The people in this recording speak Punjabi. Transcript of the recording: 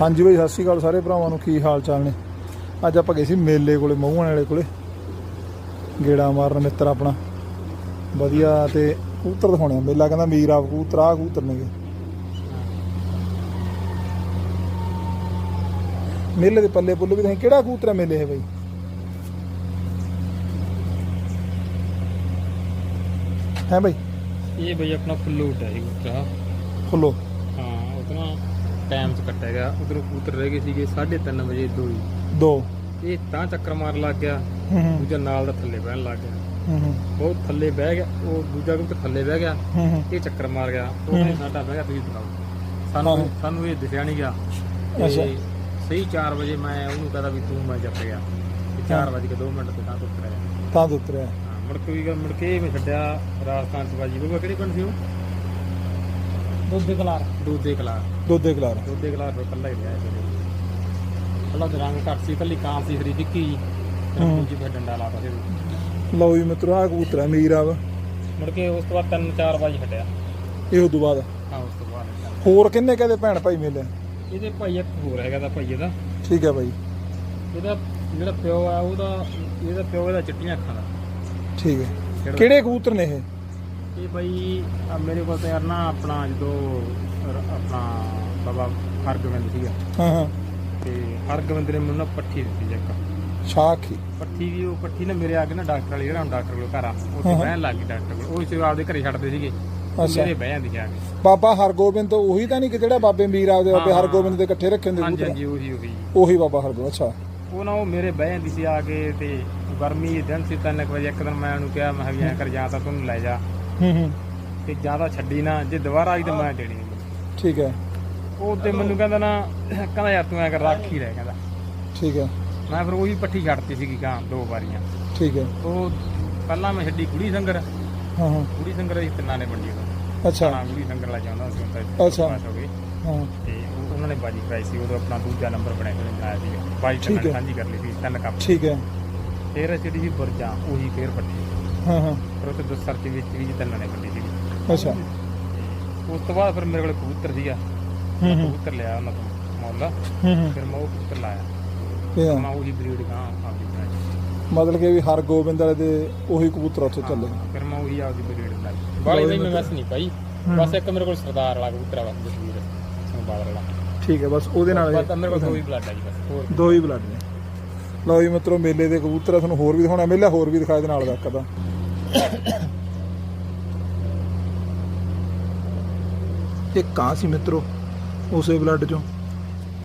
ਹਾਂਜੀ ਬਾਈ ਸਤਿ ਸ਼੍ਰੀ ਅਕਾਲ ਸਾਰੇ ਭਰਾਵਾਂ ਨੂੰ ਕੀ ਹਾਲ ਚਾਲ ਨੇ? ਅੱਜ ਆਪਾਂ ਗਏ ਸੀ ਮੇਲੇ ਕੋਲੇ ਮਹੂਆਂ ਵਾਲੇ ਕੋਲੇ। ਗੇੜਾ ਮਾਰਨ ਮਿੱਤਰ ਆਪਣਾ। ਵਧੀਆ ਤੇ ਕਬੂਤਰ ਦਿਖਾਉਣੇ ਆ ਮੇਲਾ ਕਹਿੰਦਾ ਮੀਰ ਆਪ ਕਬੂਤਰ ਆ ਕਬੂਤਰ ਨੇਗੇ ਮੇਲੇ ਦੇ ਪੱਲੇ ਪੁੱਲੇ ਵੀ ਦਿਖਾਈ ਕਿਹੜਾ ਕਬੂਤਰ ਹੈ ਮੇਲੇ ਹੈ ਬਾਈ? ਹੈ ਬਾਈ? ਇਹ ਬਈ ਆਪਣਾ ਫਲੂਟ ਹੈ ਕਬੂਤਰ ਉਤਨਾ ਟਾਈਮ ਚ ਕੱਟਿਆ ਗਿਆ। ਉਧਰੋਂ ਕਬੂਤਰ ਰਹਿ ਗਏ ਸੀਗੇ 3:30 ਵਜੇ ਦੋ ਹੀ। ਦੋ। ਇਹ ਤਾਂ ਚੱਕਰ ਮਾਰ ਲੱਗ ਗਿਆ ਹੂੰ ਹੂੰ। ਦੂਜਾ ਨਾਲ ਦਾ ਥੱਲੇ ਬਹਿਣ ਲੱਗ ਗਿਆ। ਹੂੰ ਹੂੰ। ਉਹ ਥੱਲੇ ਬਹਿ ਗਿਆ ਉਹ ਦੂਜਾ ਕਬੂਤਰ ਥੱਲੇ ਬਹਿ ਗਿਆ। ਹੂੰ ਹੂੰ। ਇਹ ਚੱਕਰ ਮਾਰ ਗਿਆ। ਉਹਨੇ ਸਾਡਾ ਬਹਿ ਗਿਆ ਤੁਸੀਂ ਦਿਖਾਓ ਸਾਨੂੰ ਹਾਂ। ਸਾਨੂੰ ਇਹ ਦਿਖਿਆ ਨਹੀਂ ਗਿਆ। ਅੱਛਾ। ਤੇ ਸਹੀ 4 ਵਜੇ ਮੈਂ ਉਹਨੂੰ ਕਹਦਾ ਵੀ ਤੂੰ ਮੈਂ ਜੱਪ ਗਿਆ। ਤੇ 4 ਵਜੇ ਕੇ 2 ਮਿੰਟ ਤੇ ਤਾਂ ਤਾਂ ਦੇ ਉਤਰਿਆ। ਹਾਂ ਮੁੜ ਕੇ ਵੀ ਗੱਲ- ਮੁੜ ਕੇ ਮੈਂ ਛੱਡਿਆ ਰਾਜਸਥਾਨ ਚ ਬਾਜੀ। ਉਹ ਕਿਹੜੀ ਪਿੰਡ ਸੀ ਉਹ? ਦੁੱਧੇ ਕਲਾਰ। ਦੁੱਧੇ ਕਲਾਰ। ਦੋਦੇ ਕਲਾਰ। ਦੁੱਧੇ ਕਲਾਰ ਤੋਂ ਕੱਲਾ ਹੀ ਰਿਹਾ ਇਹ ਕੱਲਾ ਦੇ ਰੰਗ ਘੱਟ ਸੀ ਕੱਲੀ ਕਾਂ ਸੀ ਫਰੀ ਟਿੱਕੀ ਤੇ ਹੂੰ। ਦੂਜੀ ਫਿਰ ਡੰਡਾ ਲਾਤਾ ਸੀ ਲਓ ਜੀ ਮਿੱਤਰੋ ਆ ਕਬੂਤਰ ਹੈ ਮੀਰ ਆਪ ਮੁੜ ਕੇ ਉਸ ਤੋਂ ਬਾਅਦ ਤਿੰਨ ਚਾਰ ਵਜੇ ਛੱਡਿਆ ਇਹ ਤੋਂ ਬਾਅਦ? ਹਾਂ ਉਸ ਤੋਂ ਬਾਅਦ ਹੋਰ ਕਿੰਨੇ ਕਹਦੇ ਭੈਣ ਭਾਈ ਮੇਲੇ? ਇਹਦੇ ਭਾਈ ਇੱਕ ਹੋਰ ਹੈਗਾ ਦਾ ਭਾਈ ਇਹਦਾ। ਠੀਕ ਹੈ ਬਾਈ ਇਹਦਾ ਜਿਹੜਾ ਪਿਓ ਆ ਉਹਦਾ ਇਹਦਾ ਪਿਓ ਇਹਦਾ ਚਿੱਟੀਆਂ ਅੱਖਾਂ ਦਾ। ਠੀਕ ਹੈ ਕਿਹੜੇ ਕਬੂਤਰ ਨੇ ਇਹ? ਇਹ ਬਾਈ ਆ ਮੇਰੇ ਕੋਲ ਤਾਂ ਯਾਰ ਨਾ ਆਪਣਾ ਜਦੋਂ ਰ- ਆਪਣਾ ਬਾਬਾ ਹਰਗੋਬਿੰਦ ਸੀਗਾ। ਹਾਂ ਹਾਂ। ਤੇ ਹਰਗੋਬਿੰਦ ਨੇ ਮੈਨੂੰ ਨਾ ਪੱਠੀ ਦਿੱਤੀ ਸੀ ਇੱਕ। ਸ਼ਾਖੀ ਪੱਠੀ ਵੀ ਉਹ ਪੱਠੀ ਨਾ ਮੇਰੇ ਆ ਕੇ ਨਾ ਡਾਕਟਰ ਵਾਲੀ ਜਿਹੜਾ ਹੁਣ ਡਾਕਟਰ ਕੋਲ ਘਰ ਆ ਉੱਥੇ ਹਾਂ। ਬਹਿਣ ਲੱਗ ਗਈ ਡਾਕਟਰ ਕੋਲ। ਉਹ ਇਸੇ ਆਪਦੇ ਘਰੇ ਛੱਡਦੇ ਸੀਗੇ। ਅੱਛਾ। ਮੇਰੇ ਬਹਿ ਜਾਂਦੀ ਜਾ ਕੇ ਬਾਬਾ ਹਰਗੋਬਿੰਦ ਉਹੀ ਤਾਂ ਨਹੀਂ ਕਿ ਜਿਹੜਾ ਬਾਬੇ ਮੀਰ ਆਪਦੇ ਬਾਬੇ ਹਾਂ। ਹਰਗੋਬਿੰਦ ਦੇ ਇਕੱਠੇ ਰੱਖੇ ਹੁੰਦੇ ਹਾਂਜੀ ਹਾਂਜੀ ਉਹੀ ਉਹੀ। ਉਹੀ ਬਾਬਾ ਹਰਗੋਬਿੰਦ ਅੱਛਾ। ਉਹ ਨਾ ਉਹ ਮੇਰੇ ਬਹਿ ਜਾਂਦੀ ਸੀ ਆ ਕੇ ਤੇ ਗਰਮੀ ਦੇ ਦਿਨ ਸੀ ਤਿੰਨ ਕੁ ਵਜੇ ਇੱਕ ਦਿਨ ਮੈਂ ਉਹਨੂੰ ਕਿਹਾ ਮੈਂ ਕਿਹਾ ਵੀ ਐਂ ਕਰ ਜਾਂ ਤਾਂ ਤੂੰ ਲੈ ਜਾ। ਹੂੰ ਹੂੰ। ਤੇ ਜ਼ਿਆਦਾ ਛੱਡੀ ਨਾ ਜੇ ਦੁਬਾਰਾ ਆਈ ਤਾਂ ਮੈਂ ਦੇਣੀ ਨਹੀਂ ਠੀਕ ਹੈ। ਉਹ ਤੇ ਮੈਨੂੰ ਕਹਿੰਦਾ ਨਾ ਕਹਿੰਦਾ ਯਾਰ ਤੂੰ ਐਂ ਕਰ ਰੱਖ ਹੀ ਰਹਿ ਕਹਿੰਦਾ। ਠੀਕ ਹੈ। ਮੈਂ ਫਿਰ ਉਹੀ ਪੱਠੀ ਛੱਡਤੀ ਸੀਗੀ ਗਾਂ ਦੋ ਵਾਰੀਆਂ। ਠੀਕ ਹੈ। ਉਹ ਪਹਿਲਾਂ ਮੈਂ ਛੱਡੀ ਕੁੜੀ ਸੰਗਰ। ਹਾਂ ਹਾਂ। ਕੁੜੀ ਸੰਗਰ ਅਸੀਂ ਤਿੰਨਾਂ ਨੇ ਵੰਡੀ ਉਹ ਅੱਛਾ। ਸਾਣਾ ਕੁੜੀ ਸੰਗਰ ਲੈ ਜਾਂਦਾ ਸੀ ਹੁੰਦਾ ਅੱਛਾ। ਪਾਸ ਹੋ ਹਾਂ। ਤੇ ਉਹ- ਉਹਨਾਂ ਨੇ ਬਾਜੀ ਕਰਾਈ ਸੀ ਉਦੋਂ ਆਪਣਾ ਦੂਜਾ ਨੰਬਰ ਬਣਾਇਆ ਸੀ ਬਣਾਇਆ ਸੀ। ਬਾਜੀ ਠੀਕ ਤਿੰਨ ਹੈ। ਸਾਂਝੀ ਕਰ ਲਈ ਸੀ ਤਿੰਨ ਕੱਪ। ਠੀਕ ਹੈ। ਫੇਰ ਜਿਹੜੀ ਸੀ ਬੁਰਜਾਂ ਉਹੀ ਫੇਰ ਪੱਟੀ ਹਾਂ ਹਾਂ। ਫਿਰ ਉੱਥੇ ਦੋ ਸਰਚ ਵਿੱਚ ਵੀ ਤਿੰਨਾਂ ਨੇ ਵੰਡੀ ਸੀ ਅੱਛਾ। ਉਸ ਤੋਂ ਬਾਅਦ ਫਿਰ ਮੇਰੇ ਕੋਲ ਕਬੂਤਰ ਸੀਗਾ। ਹੂੰ ਮੈਂ ਹੂੰ। ਕਬੂਤਰ ਲਿਆ ਉਹਨਾਂ ਤੋਂ ਮੁੱਲ। ਹੂੰ ਹੂੰ। ਫਿਰ ਮੈਂ ਉਹ ਕਬੂਤਰ ਲਾਇਆ। ਇਹ ਆ। ਮੈਂ ਉਹੀ ਬਰੀਡ ਗਾਂ ਆਪਦੀ ਬਣਾਈ। ਮਤਲਬ ਕਿ ਵੀ ਹਰਗੋਬਿੰਦ ਵਾਲੇ ਦੇ ਉਹੀ ਕਬੂਤਰ ਉੱਥੇ ਚੱਲੇ। ਫਿਰ ਮੈਂ ਉਹੀ ਆਪਦੀ ਬਰੀਡ ਬਣਾਈ। ਬਾਲੀ ਨਹੀਂ ਮੈਂ ਵਸ ਨਹੀਂ ਪਾਈ। ਬਸ ਇੱਕ ਮੇਰੇ ਕੋਲ ਸਰਦਾਰ ਵਾਲਾ ਕਬੂਤਰ ਆ ਬਸ ਜਸਵੀਰ ਸਿੰਘ ਬਾਦਲ ਵਾਲਾ। ਠੀਕ ਹੈ ਬਸ ਉਹਦੇ ਨਾਲ ਬਸ ਮੇਰੇ ਕੋਲ ਦੋ ਹੀ ਬਲੱਡ ਆ ਜੀ ਬਸ। ਹੋਰ ਦੋ ਹੀ ਬਲੱਡ ਨੇ। ਲਓ ਜੀ ਮਿੱਤਰੋ ਮੇਲੇ ਦੇ ਕਬੂਤਰ ਆ, ਤੁਹਾਨੂੰ ਹੋਰ ਵੀ ਦਿਖਾਉਣਾ ਮੇਲਾ ਹੋਰ ਵੀ ਦਿਖਾਏ ਦੇ ਨਾਲ ਦਾ ਕਦਾ ਇਹ ਕਾਂ ਸੀ ਮਿੱਤਰੋ? ਉਸੇ ਬਲੱਡ ਚੋਂ?